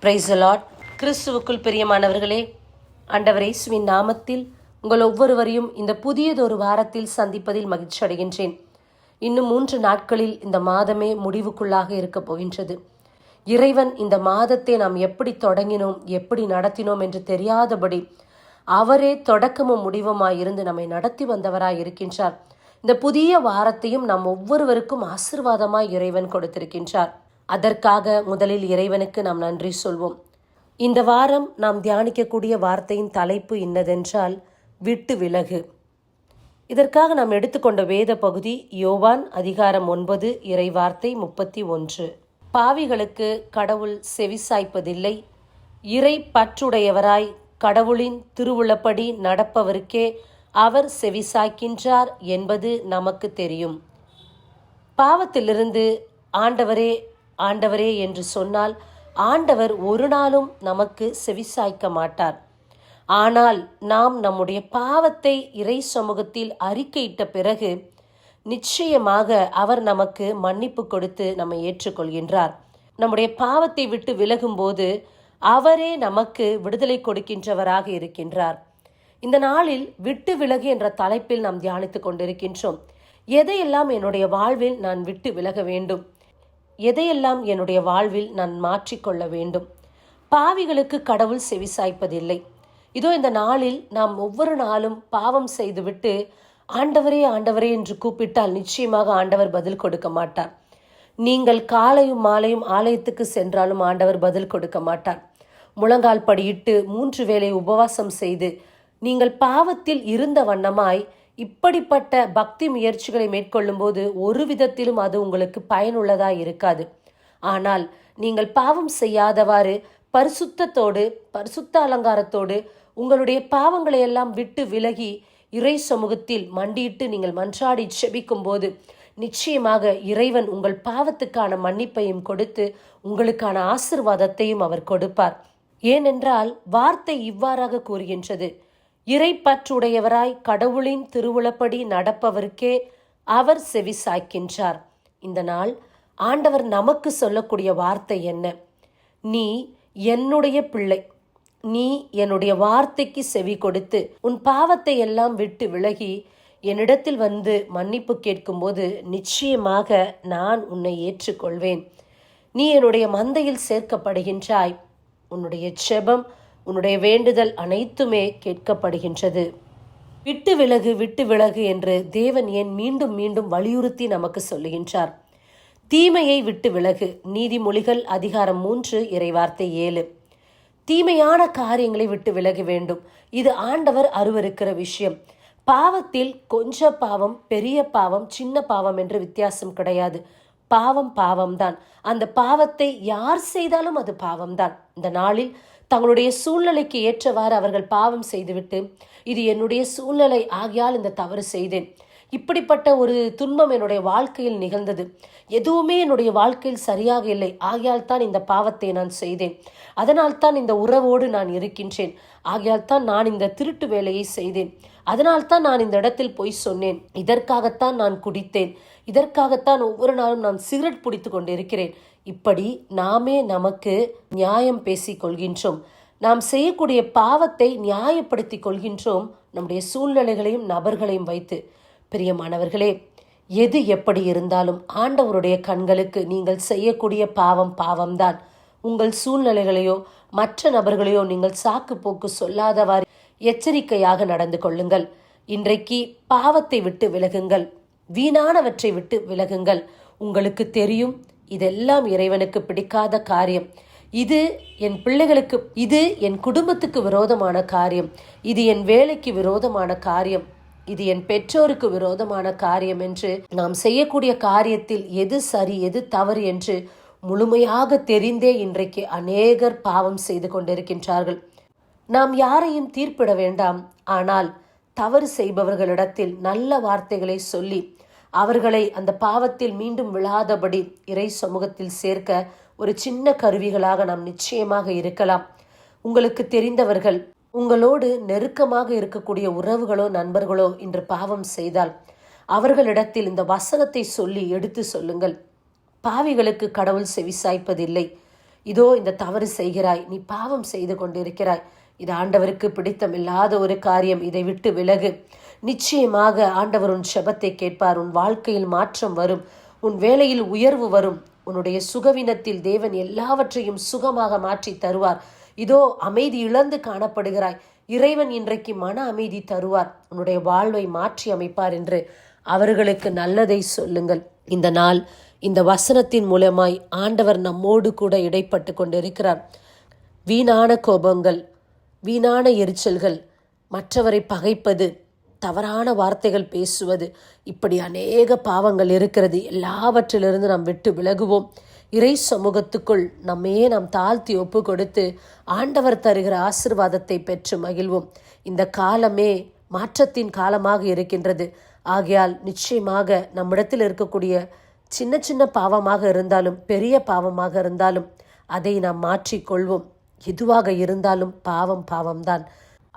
Price allot கிறிஸ்துவுக்குள் பிரியமானவர்களே ஆண்டவர் இயேசுவின் நாமத்தில் உங்கள் ஒவ்வொருவரையும் இந்த புதியதொரு வாரத்தில் சந்திப்பதில் மகிழ்ச்சி அடைகின்றேன். இன்னும் மூன்று நாட்களில் இந்த மாதமே முடிவுக்குள்ளாக இருக்கப் போகின்றது. இறைவன் இந்த மாதத்தை நாம் எப்படி தொடங்கினோம் எப்படி நடத்தினோம் என்று தெரியாதபடி அவரே தொடக்கமும் முடிவுமாய் இருந்து நம்மை நடத்தி வந்தவராய் இருக்கின்றார். இந்த புதிய வாரத்தையும் நாம் ஒவ்வொருவருக்கும் ஆசிர்வாதமாய் இறைவன் கொடுத்திருக்கின்றார். அதற்காக முதலில் இறைவனுக்கு நாம் நன்றி சொல்வோம். இந்த வாரம் நாம் தியானிக்கக்கூடிய வார்த்தையின் தலைப்பு இன்னதென்றால் விட்டு விலகு. இதற்காக நாம் எடுத்துக்கொண்ட வேத பகுதி யோவான் அதிகாரம் ஒன்பது இறை வார்த்தை முப்பத்தி ஒன்று. பாவிகளுக்கு கடவுள் செவிசாய்ப்பதில்லை. இறை பற்றுடையவராய் கடவுளின் திருவுளப்படி நடப்பவருக்கே அவர் செவிசாய்க்கின்றார் என்பது நமக்கு தெரியும். பாவத்திலிருந்து ஆண்டவரே ஆண்டவரே என்று சொன்னால் ஆண்டவர் ஒரு நாளும் நமக்கு செவிசாய்க்க மாட்டார். ஆனால் நாம் நம்முடைய பாவத்தை இறை சமூகத்தில் அறிக்கையிட்ட பிறகு நிச்சயமாக அவர் நமக்கு மன்னிப்பு கொடுத்து நம்மை ஏற்றுக்கொள்கின்றார். நம்முடைய பாவத்தை விட்டு விலகும்போது அவரே நமக்கு விடுதலை கொடுக்கின்றவராக இருக்கின்றார். இந்த நாளில் விட்டு விலகு என்ற தலைப்பில் நாம் தியானித்துக் கொண்டிருக்கின்றோம். எதையெல்லாம் என்னுடைய வாழ்வில் நான் விட்டு விலக வேண்டும்? எதையெல்லாம் என்னுடைய வாழ்வில் நான் மாற்றிக்கொள்ள வேண்டும்? பாவிகளுக்கு கடவுள் செவிசாய்ப்பதில்லை இதோ இந்த நாளில் நாம் ஒவ்வொரு நாளும் பாவம் செய்துவிட்டு ஆண்டவரே ஆண்டவரே என்று கூப்பிட்டால் நிச்சயமாக ஆண்டவர் பதில் கொடுக்க மாட்டார். நீங்கள் காலையும் மாலையும் ஆலயத்துக்கு சென்றாலும் ஆண்டவர் பதில் கொடுக்க மாட்டார். முழங்கால் படியிட்டு மூன்று வேளை உபவாசம் செய்து நீங்கள் பாவத்தில் இருந்த வண்ணமாய் இப்படிப்பட்ட பக்தி முயற்சிகளை மேற்கொள்ளும்போது ஒரு விதத்திலும் அது உங்களுக்கு பயனுள்ளதாக இருக்காது. ஆனால் நீங்கள் பாவம் செய்யாதவாறு பரிசுத்தத்தோடு பரிசுத்த அலங்காரத்தோடு உங்களுடைய பாவங்களை எல்லாம் விட்டு விலகி இறை சமூகத்தில் மண்டியிட்டு நீங்கள் மன்றாடி செபிக்கும் போது நிச்சயமாக இறைவன் உங்கள் பாவத்துக்கான மன்னிப்பையும் கொடுத்து உங்களுக்கான ஆசிர்வாதத்தையும் அவர் கொடுப்பார். ஏனென்றால் வார்த்தை இவ்வாறாக கூறுகின்றது. இறைப்பற்றுடையவராய் கடவுளின் திருவுளப்படி நடப்பவருக்கே அவர் செவி சாய்க்கின்றார். இந்த நாள் ஆண்டவர் நமக்கு சொல்லக்கூடிய வார்த்தை என்ன? நீ என்னுடைய பிள்ளை. நீ என்னுடைய வார்த்தைக்கு செவி கொடுத்து உன் பாவத்தை எல்லாம் விட்டு விலகி என்னிடத்தில் வந்து மன்னிப்பு கேட்கும்போது நிச்சயமாக நான் உன்னை ஏற்றுக்கொள்வேன். நீ என்னுடைய மந்தையில் சேர்க்கப்படுகின்றாய். உன்னுடைய செபம் உன்னுடைய வேண்டுதல் அனைத்துமே கேட்கப்படுகின்றது. விட்டு விலகு விட்டு விலகு என்று தேவன் ஏன் மீண்டும் மீண்டும் வலியுறுத்தி நமக்கு சொல்லுகின்றார்? தீமையை விட்டு விலகு நீதிமொழிகள் அதிகாரம் மூன்று இறைவார்த்தை ஏழு. தீமையான காரியங்களை விட்டு விலக வேண்டும். இது ஆண்டவர் அருவருக்கிற விஷயம். பாவத்தில் கொஞ்ச பாவம் பெரிய பாவம் சின்ன பாவம் என்று வித்தியாசம் கிடையாது. பாவம் பாவம்தான். அந்த பாவத்தை யார் செய்தாலும் அது பாவம்தான். இந்த நாளில் தங்களுடைய சூழ்நிலைக்கு ஏற்றவாறு அவர்கள் பாவம் செய்துவிட்டு இது என்னுடைய சூழ்நிலை ஆகியால் இந்த தவறு செய்தேன். இப்படிப்பட்ட ஒரு துன்பம் என்னுடைய வாழ்க்கையில் நிகழ்ந்தது. எதுவுமே என்னுடைய வாழ்க்கையில் சரியாக இல்லை. ஆகையால் தான் இந்த பாவத்தை நான் செய்தேன். அதனால் தான் இந்த உறவோடு நான் இருக்கின்றேன். ஆகையால் தான் நான் இந்த திருட்டு வேலையை செய்தேன். அதனால் தான் நான் இந்த இடத்தில் போய் சொன்னேன். இதற்காகத்தான் நான் குடித்தேன். இதற்காகத்தான் ஒவ்வொரு நாளும் நான் சிகரெட் பிடித்து கொண்டிருக்கிறேன். இப்படி நாமே நமக்கு நியாயம் பேசிக் கொள்கின்றோம். நாம் செய்யக்கூடிய பாவத்தை நியாயப்படுத்திக் கொள்கின்றோம். நம்முடைய சூழ்நிலைகளையும் நபர்களையும் வைத்து. பிரியமானவர்களே எது எப்படி இருந்தாலும் ஆண்டவருடைய கண்களுக்கு நீங்கள் செய்யக்கூடிய பாவம் பாவம்தான். உங்கள் சூழ்நிலைகளையோ மற்ற நபர்களையோ நீங்கள் சாக்கு போக்கு சொல்லாதவாறு எச்சரிக்கையாக நடந்து கொள்ளுங்கள். இன்றைக்கு பாவத்தை விட்டு விலகுங்கள். வீணானவற்றை விட்டு விலகுங்கள். உங்களுக்கு தெரியும் இதெல்லாம் இறைவனுக்கு பிடிக்காத காரியம். இது என் பிள்ளைகளுக்கு இது என் குடும்பத்துக்கு விரோதமான காரியம். இது என் வேலைக்கு விரோதமான காரியம். இது என் பெற்றோருக்கு விரோதமான காரியம் என்று நாம் செய்யக்கூடிய காரியத்தில் எது சரி எது தவறு என்று முழுமையாக தெரிந்தே இன்றைக்கு அநேகர் பாவம் செய்து கொண்டிருக்கின்றார்கள். நாம் யாரையும் தீர்ப்பிட வேண்டாம். ஆனால் தவறு செய்பவர்களிடத்தில் நல்ல வார்த்தைகளை சொல்லி அவர்களை அந்த பாவத்தில் மீண்டும் விழாதபடி இறை சமூகத்தில் சேர்க்க ஒரு சின்ன கருவிகளாக நாம் நிச்சயமாக இருக்கலாம். உங்களுக்கு தெரிந்தவர்கள் உங்களோடு நெருக்கமாக இருக்கக்கூடிய உறவுகளோ நண்பர்களோ இன்று பாவம் செய்தால் அவர்களிடத்தில் இந்த வசனத்தை சொல்லி எடுத்து சொல்லுங்கள். பாவிகளுக்கு கடவுள் செவிசாய்ப்பதில்லை. இதோ இந்த தவறு செய்கிறாய் நீ பாவம் செய்து கொண்டிருக்கிறாய். இது ஆண்டவருக்கு பிடித்தமில்லாத ஒரு காரியம். இதை விட்டு விலகு. நிச்சயமாக ஆண்டவர் உன் செபத்தை கேட்பார் உன் வாழ்க்கையில் மாற்றம் வரும் உன் வேலையில் உயர்வு வரும். உன்னுடைய சுகவினத்தில் தேவன் எல்லாவற்றையும் சுகமாக மாற்றி தருவார். இதோ அமைதி இழந்து காணப்படுகிறாய். இறைவன் இன்றைக்கு மன அமைதி தருவார். உன்னுடைய வாழ்வை மாற்றி அமைப்பார் என்று அவர்களுக்கு நல்லதை சொல்லுங்கள். இந்த நாள் இந்த வசனத்தின் மூலமாய் ஆண்டவர் நம்மோடு கூட இடைப்பட்டு கொண்டிருக்கிறார். வீணான கோபங்கள் வீணான எரிச்சல்கள் மற்றவரை பகைப்பது தவறான வார்த்தைகள் பேசுவது. இப்படி அநேக பாவங்கள் இருக்கிறது. எல்லாவற்றிலிருந்து நாம் விட்டு விலகுவோம். இறை சமூகத்துக்குள் நம்மையே நாம் தாழ்த்தி ஒப்பு கொடுத்து ஆண்டவர் தருகிற ஆசிர்வாதத்தை பெற்று மகிழ்வோம். இந்த காலமே மாற்றத்தின் காலமாக இருக்கின்றது. ஆகையால் நிச்சயமாக நம்மிடத்தில் இருக்கக்கூடிய சின்ன சின்ன பாவமாக இருந்தாலும் பெரிய பாவமாக இருந்தாலும் அதை நாம் மாற்றிக்கொள்வோம் எதுவாக இருந்தாலும் பாவம் பாவம்தான்.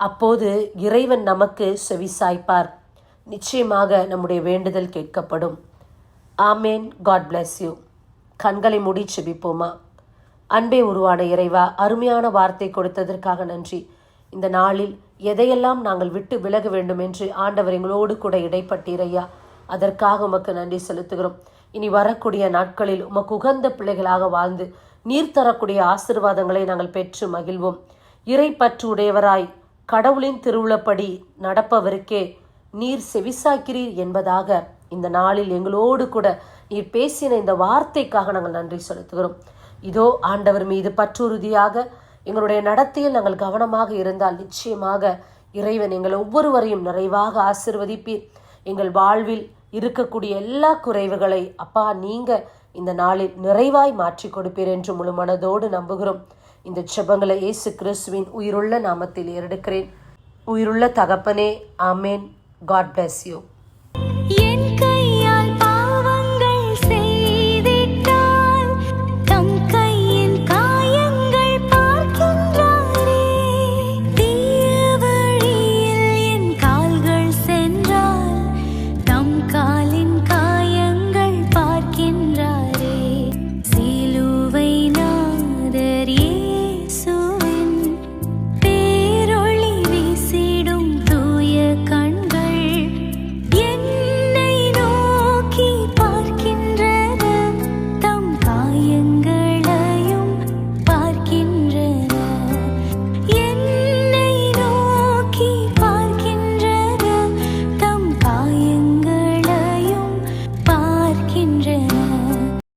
அப்போது இறைவன் நமக்கு செவிசாய்ப்பார். நிச்சயமாக நம்முடைய வேண்டுதல் கேட்கப்படும். ஆமேன். God bless you. கண்களை மூடி செபிப்போமா? அன்பே உருவான இறைவா அருமையான வார்த்தை கொடுத்ததற்காக நன்றி. இந்த நாளில் எதையெல்லாம் நாங்கள் விட்டு விலக வேண்டும் என்று ஆண்டவர் எங்களோடு கூட இடைப்பட்டீரையா? அதற்காக உமக்கு நன்றி செலுத்துகிறோம். இனி வரக்கூடிய நாட்களில் உமக்கு உகந்த பிள்ளைகளாக வாழ்ந்து நீர் தரக்கூடிய ஆசிர்வாதங்களை நாங்கள் பெற்று மகிழ்வோம். இறை பற்று உடையவராய் கடவுளின் திருவுளப்படி நடப்பவருக்கே நீர் செவிசாக்கிறீர் என்பதாக இந்த நாளில் எங்களோடு கூட நீர் பேசின இந்த வார்த்தைக்காக நாங்கள் நன்றி செலுத்துகிறோம். இதோ ஆண்டவர் மீது பற்றுறுதியாக எங்களுடைய நடத்தையில் நாங்கள் கவனமாக இருந்தால் நிச்சயமாக இறைவன் எங்கள் ஒவ்வொருவரையும் நிறைவாக ஆசிர்வதிப்பீர். எங்கள் வாழ்வில் இருக்கக்கூடிய எல்லா குறைவுகளை அப்பா நீங்க இந்த நாளில் நிறைவாய் மாற்றி கொடுப்பீர் என்று முழு மனதோடு நம்புகிறோம். இந்த ஜெபங்களை இயேசு கிறிஸ்துவின் உயிருள்ள நாமத்தில் ஏறெடுக்கிறேன். உயிருள்ள தகப்பனே ஆமேன். God bless you